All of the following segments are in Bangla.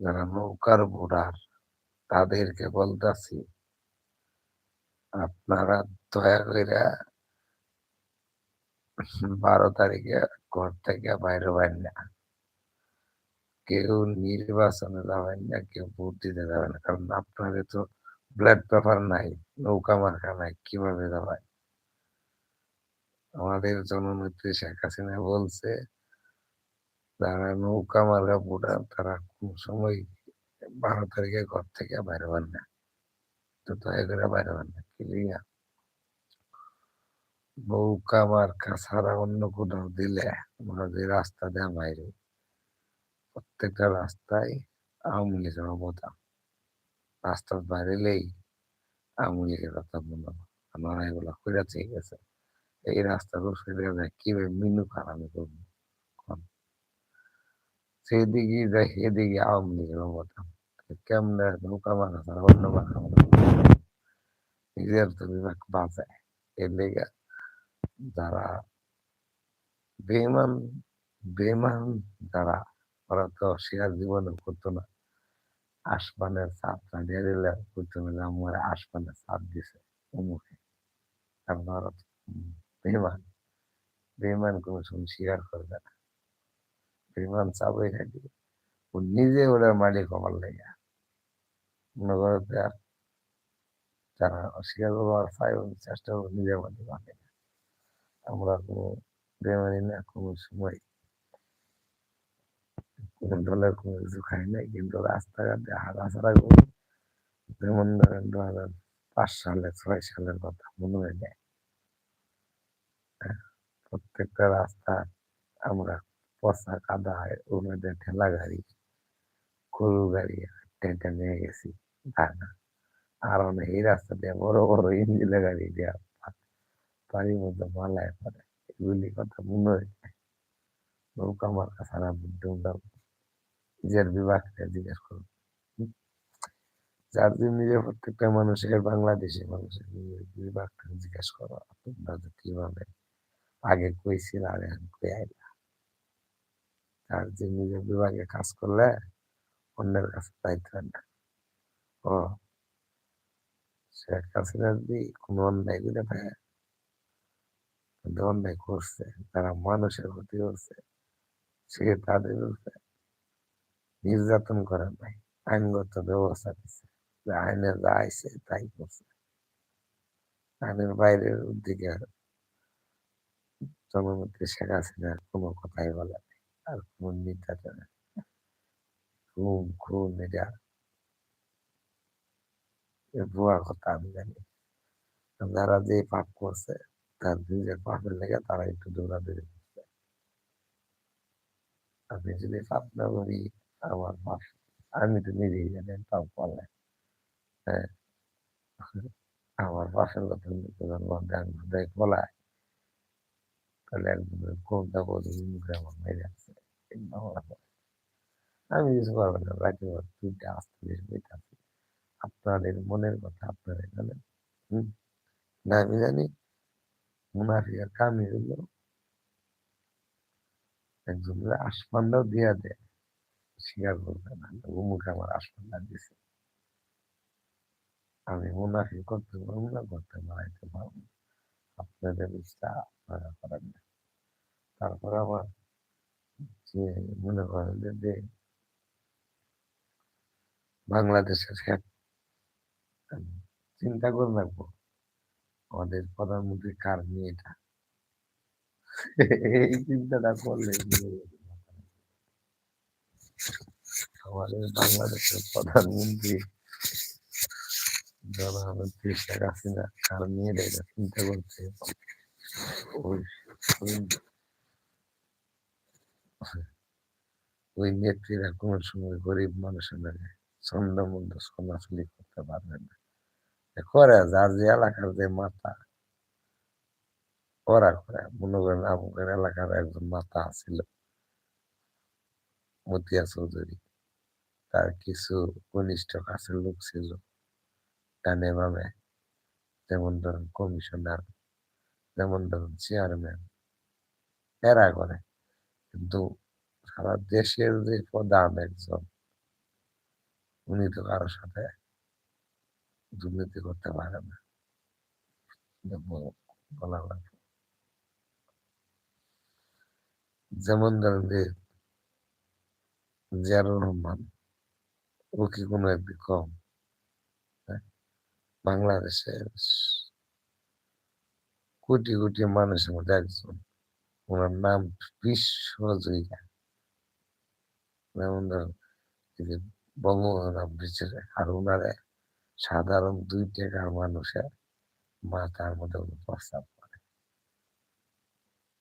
যারা নৌকার বোর্ডার তাদেরকে বলতেছি, আপনারা দয়া করে বারো তারিখে ঘর থেকে বাইরে বাইর না। কেউ নির্বাচনে যাবেন না, কেউ ভোট দিতে যাবেন না। কারণ আপনাদের তো ব্লাড পেপার নাই, নৌকা মার্কা নাই, কীভাবে যাবেন? আমাদের জননেত্রী শেখ হাসিনা বলছে যারা নৌকা মার্কা ভোটার তারা কোন সময় বারো তারিখে ঘর থেকে বাইরে হন না। তো দয়া করে বাইরে হন না, ক্লিয়ার। নৌকা মার্কা ছাড়া অন্য কোথাও দিলে আমাদের রাস্তা দেওয়া বাইরে প্রত্যেকটা রাস্তায় আওয়ামী লীগের অবদান রাস্তার বাইরেলেই আওয়ামী লীগের কথা বললাম আমরা এগুলো করে চেয়ে গেছে এই রাস্তাগুলো ফেলে যায় কীভাবে? মিনু খারাপ করব। সেদিকে যাই সেদিকে আওয়ামী লীগের ছাড়া অন্য নিজের তো বিভাগ বাঁচায় এর লেগে যারা বেমান বেমান যারা, ওরা তো শেয়ার জীবনে করতো না। আসমানের চালিয়ে দিলে করতো না আমার আসমানের চাপ দিছে অমুকে। কারণ ওরা বেমান বেমান কোনো সময় স্বীকার করবে না। বেমান চাপে খালি ও নিজে ওটার মালিক হবার লেগে। মনে করো যারা অস্বীকার করবার চাই চেষ্টা করব নিজের মালিক হবে আমরা কোনো বেমানি না কোনো সময় দলের কোনো কিছু খাই কিন্তু রাস্তাঘাটে হাঁটাছাড়া করি। যেমন ধরেন দু হাজার পাঁচ সালে ছয় সালের কথা মনে হয় হ্যাঁ, প্রত্যেকটা রাস্তা আমরা পচা কাদা ওর মধ্যে ঠেলা গাড়ি গরু গাড়ি, টেনে নিয়ে গেছি না। আর অনেক এই রাস্তা দিয়ে বড় বড় ইঞ্জিনের গাড়ি দেওয়া বাড়ির মধ্যে মালায় পড়ে। এগুলি কথা মনে হয় নৌকা মার্কা সারা বুদ্ধি নিজের বিভাগকে জিজ্ঞেস করুন। যার নিজের প্রত্যেকটা মানুষের বাংলাদেশে মানুষের বিভাগটা জিজ্ঞেস করো, আপনারা কীভাবে আগে কইছিল আর এখন কই তার যে নিজের বিভাগে কাজ করলে অন্যের কাছে হয় না ও, শেখ হাসিনা যদি কোনো অন্যায় করে থাকে অন্যায় করছে, তারা মানুষের ক্ষতি করছে, সে তাদের নির্যাতন করেন নাই, আইনগত ব্যবস্থা দিচ্ছে যে আইনে যা আইসে তাই করছে। আইনের বাইরের দিকে জনমন্ত্রী শেখ হাসিনা কোনো কথাই বলে আর কোন নির্যাতনে খুন খুন এটা। ভুয়া কথা, আমি জানি। যারা যে পাপ করছে, তার নিজের পাপের লেগে তারা একটু দৌড়াদৌড়ি করছে। আমি যদি পাপ না করি, আমার পাপ। আমি তো নিজেই জানি পাপ করলে হ্যাঁ। আমার পাশের কথা গান বলায় তাহলে একদম কোনটা বলি মুখে মেরে আমি কিছু না আসতে আপনাদের মনের কথা আপনারা না আমি জানি কামি একজন আসমানটাও দিয়া দেয় স্বীকার করবে না আমার আসমানটা দিছে আমি মুনাফি করতে পারব না করতে বাড়াইতে পারব আপনাদের ইচ্ছা আপনারা করেন না। তারপর আবার যে মনে করেন যে বাংলাদেশের চিন্তা করে রাখব। আমাদের প্রধানমন্ত্রী কার মেয়েটা? এই চিন্তাটা করলে আমাদের বাংলাদেশের প্রধানমন্ত্রী কার মেয়েটা এটা চিন্তা করছে। ওই ওই নেত্রীরা কোন সময় গরিব মানুষের ছন্দ মন্দ চলাচলি করতে পারবে না। করে, যার যে এলাকার যে মাথা, ওরা করে। মনে করেন আমাদের এলাকার একজন মাথা ছিল, মতিয়া চৌধুরী। তার কিছু ঘনিষ্ঠ কাছের লোক ছিল। ডানে বামে যেমন ধরুন কমিশনার, যেমন ধরুন চেয়ারম্যান, এরা করে। কিন্তু সারা দেশের যে প্রধান একজন, উনি তো কারোর সাথে দুর্নীতি করতে পারে না। যেমন ধরেন যে জিয়ারুর রহমান, ও কি কোনো একদিন কম? বাংলাদেশের কোটি কোটি মানুষের মধ্যে একজন। ওনার নাম বিশ্বজয়ী। যেমন ধরেন যে বঙ্গবন্ধু ব্রিজের আর ওনারে সাধারণ দুই টাকার মানুষের মাথার মধ্যে প্রস্তাব করে।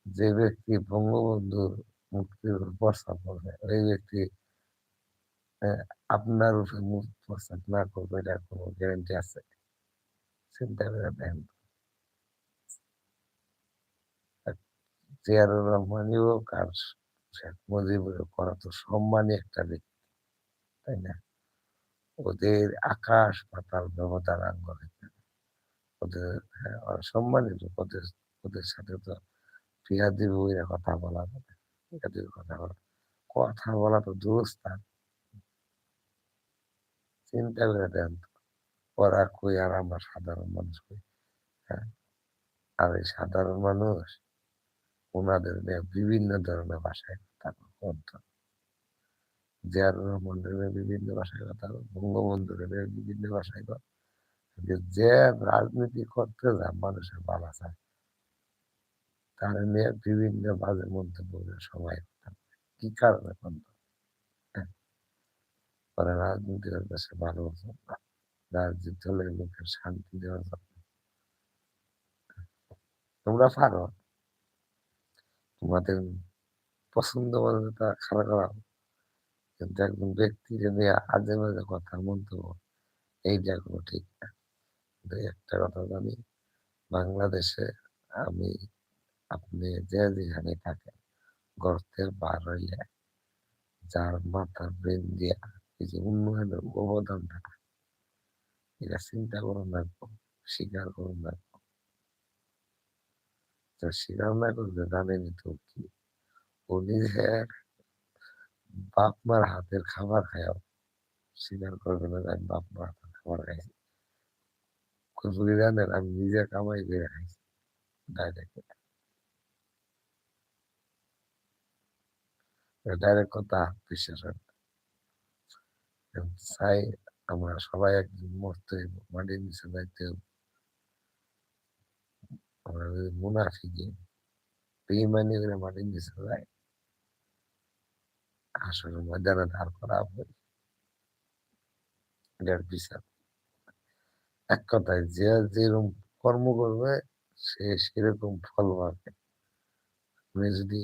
যে ব্যক্তি বঙ্গবন্ধুর মুক্তির প্রস্তাব করবে, ওই ব্যক্তি আপনার উপরে প্রস্তাব না করবে, এটা কোনো গ্যারান্টি আছে? চিন্তা করে দেখেন জিয়ারুর রহমানই হোক আর শেখ করা তো সম্মানই একটা ব্যক্তি তাই না? ওদের আকাশ পাতাল ব্যবধান ওদের হ্যাঁ, সম্মানিত ওদের ওদের সাথে তো পিয়াদি বইরা কথা বলা যাবে পিয়াদির কথা বলা কথা বলা তো দুরস্থান চিন্তা করে দেন ওরা কই আর আমরা সাধারণ মানুষ কই? হ্যাঁ? আর এই সাধারণ মানুষ ওনাদের নিয়ে বিভিন্ন ধরনের ভাষায় কথা বলতো জিয়ার রহমানের বিভিন্ন ভাষায় কথা বঙ্গবন্ধুর বিভিন্ন ভাষায় কথা যে রাজনীতি করতে যা মানুষের ভালো চায়। তার নিয়ে বিভিন্ন বাজে মন্তব্য সময় কি কারণে বন্ধ? হ্যাঁ। রাজনীতির দেশে ভালো রাজনীতি হলে লোকের শান্তি দেওয়ার জন্য। তোমরা পারো। তোমাদের পছন্দ মনে তা খারাপ করা কিন্তু একজন ব্যক্তিকে নিয়ে আজে বাজে কথা মন্তব্য এইটা কোনো ঠিক না। একটা কথা জানি, বাংলাদেশে আমি আপনি যে যেখানে থাকেন, গর্তের বার হইলে যার মাথার ব্রেন দিয়া যে উন্নয়নের অবদান থাকে এটা চিন্তা করুন রাখব স্বীকার করুন রাখব স্বীকার না করলে জানেনি তো কি ও নিজের হাতের খাবার খায়াও স্বীকার করবে না আমি হাতের খাবার খাইছি জানেন আমি নিজে কামাই করে খাইছি ডাইরেক্ট ডাইরেক্ট কথা বিশ্বাস হয় চাই আমরা সবাই একদিন মরতে মাটির নিচে যাইতে আমরা যদি বেইমানি করে মাটির নিচে যাই আসলে ময়দানে ধার করা হবে এটার বিচার। এক কথায়, যে যেরকম কর্ম করবে, সে সেরকম ফল পাবে। আপনি যদি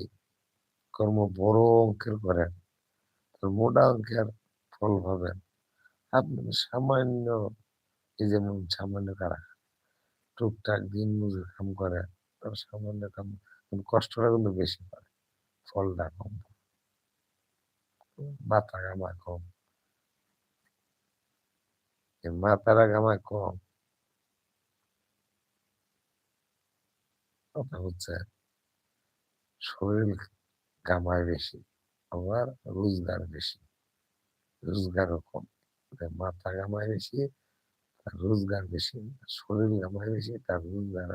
কর্ম বড় অঙ্কের করেন মোটা অঙ্কের ফল পাবেন। আপনি সামান্য এই যেমন সামান্য কারা টুকটাক দিন মজুর কাম করে, তার সামান্য কাম কষ্টটা কিন্তু বেশি পায় ফলটা কম। মাথা গামা কম। মাথাটা গামা কম, কথা হচ্ছে শরীর কামায় বেশি, আবার রোজগার বেশি, রোজগারও কম। মাথা কামায় বেশি, তার রোজগার বেশি শরীর কামায় বেশি, তার রোজগার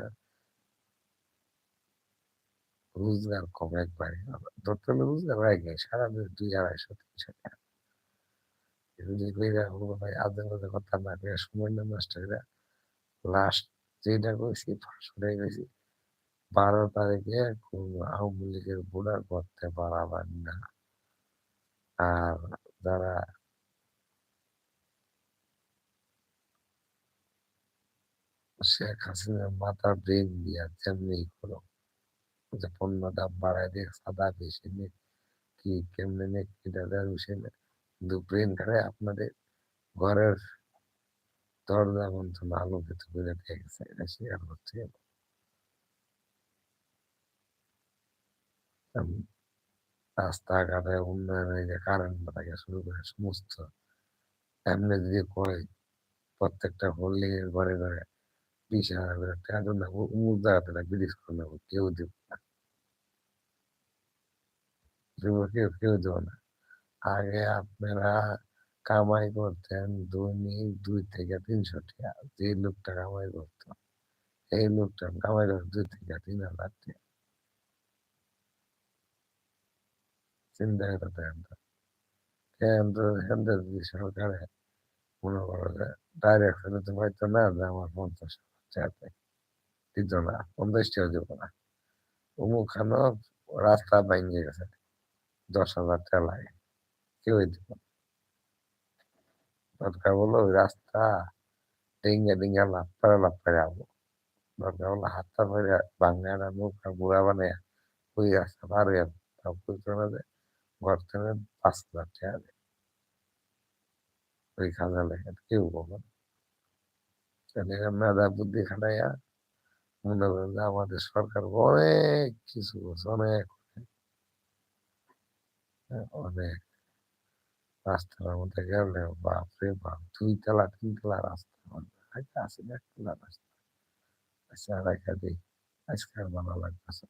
রোজগার কম একবারে। ধরতে রোজগার হয়ে গেছে সারা দুই আড়াইশো, তিনশো টাকা। বারো তারিখে আওয়ামী লীগের ভোটার করতে পারাবেন না। আর যারা শেখ হাসিনার মাথা ব্রেন দিয়া তেমনি করো যে পণ্য দাম বাড়ায় দিয়ে সাদা বেশি কি কেমনে না কিন্তু ব্রেন ধরে আপনাদের ঘরের দরজা বন্ধ আলোকিত করে দিয়ে গেছে, এটা শেয়ার করছে রাস্তাঘাটে উন্নয়ন কারেন্ট থেকে শুরু করে সমস্ত। এমনি যদি করে, প্রত্যেকটা হোল্ডিং এর ঘরে ঘরে দুই থেকে তিন হাজার টাকা চিন্তা তো সরকারে মনে করো যে ডাইরেক্ট ফেরত পাইতো না যে আমার পঞ্চাশ হাজার দিত না পঞ্চাশ টাকা না রাস্তা ভেঙে গেছে, দশ হাজার টাকা লাগে দিব দরকার বলো ওই রাস্তা ডিঙ্গে ডিঙ্গে লাভ করে যাব দরকার হলো হাতটা বাংলা নৌকা বুড়া বানিয়ে ওই রাস্তা পার হয়ে যে ঘর থেকে পাঁচ হাজার টাকা ওই খাজা কেউ বলো মেধা বুদ্ধি খাটাইয়া মনে করেন যে আমাদের সরকার অনেক কিছু করছে, অনেক অনেক। রাস্তার মধ্যে গেলে বাপরে বাপ, দুই তলা, তিন তলা রাস্তা। আছে এক তলা রাস্তা। আচ্ছা রেখা দিই। আজকে ভালো লাগতেছে